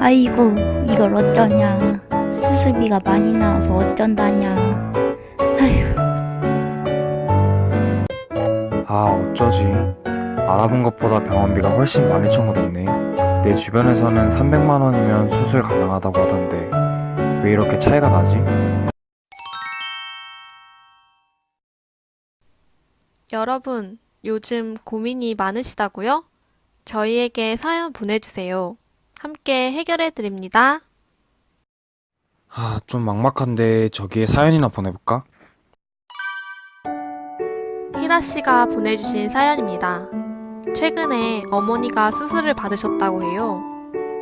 아이고 이걸 어쩌냐 수술비가 많이 나와서 어쩐다냐 아휴 아, 어쩌지. 알아본 것보다 병원비가 훨씬 많이 청구됐네. 내 주변에서는 300만 원이면 수술 가능하다고 하던데 왜 이렇게 차이가 나지? 여러분, 요즘 고민이 많으시다고요? 저희에게 사연 보내주세요. 함께 해결해 드립니다. 아, 좀 막막한데 저기에 사연이나 보내볼까? 히라 씨가 보내주신 사연입니다. 최근에 어머니가 수술을 받으셨다고 해요.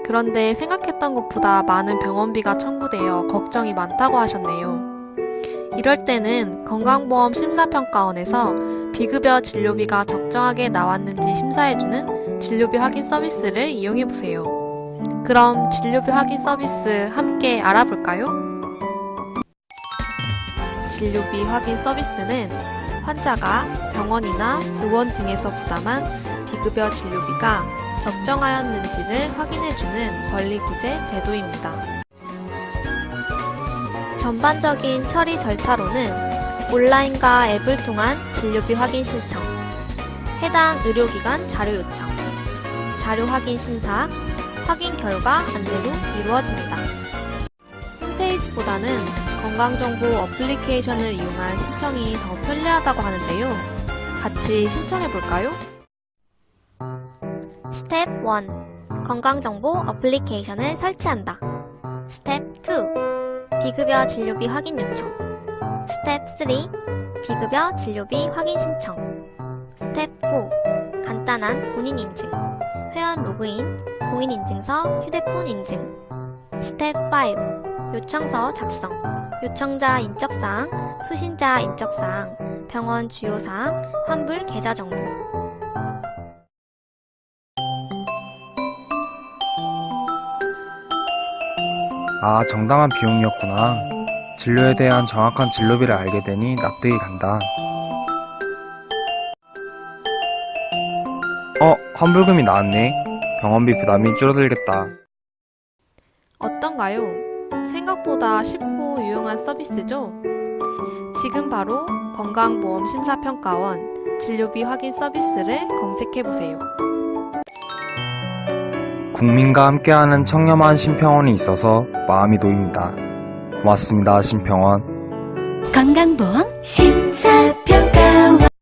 그런데 생각했던 것보다 많은 병원비가 청구되어 걱정이 많다고 하셨네요. 이럴 때는 건강보험 심사평가원에서 비급여 진료비가 적정하게 나왔는지 심사해주는 진료비 확인 서비스를 이용해보세요. 그럼 진료비 확인 서비스 함께 알아볼까요? 진료비 확인 서비스는 환자가 병원이나 의원 등에서 부담한 비급여 진료비가 적정하였는지를 확인해주는 권리구제 제도입니다. 전반적인 처리 절차로는 온라인과 앱을 통한 진료비 확인 신청, 해당 의료기관 자료 요청, 자료 확인 심사, 확인 결과 안내로 이루어집니다. 홈페이지보다는 건강정보 어플리케이션을 이용한 신청이 더 편리하다고 하는데요. 같이 신청해 볼까요? 스텝 1. 건강정보 어플리케이션을 설치한다. 스텝 2. 비급여 진료비 확인 요청. 스텝 3. 비급여 진료비 확인 신청. 스텝 4. 간단한 본인 인증. 회원 로그인, 공인인증서, 휴대폰 인증. 스텝 5. 요청서 작성. 요청자 인적사항, 수신자 인적사항, 병원 주요사항, 환불 계좌 정보. 아, 정당한 비용이었구나. 진료에 대한 정확한 진료비를 알게 되니 납득이 간다. 어, 환불금이 나왔네. 병원비 부담이 줄어들겠다. 어떤가요? 생각보다 쉽고 유용한 서비스죠? 지금 바로 건강보험 심사평가원 진료비 확인 서비스를 검색해 보세요. 국민과 함께하는 청렴한 심평원이 있어서 마음이 놓입니다. 고맙습니다, 심평원. 건강보험 심사평가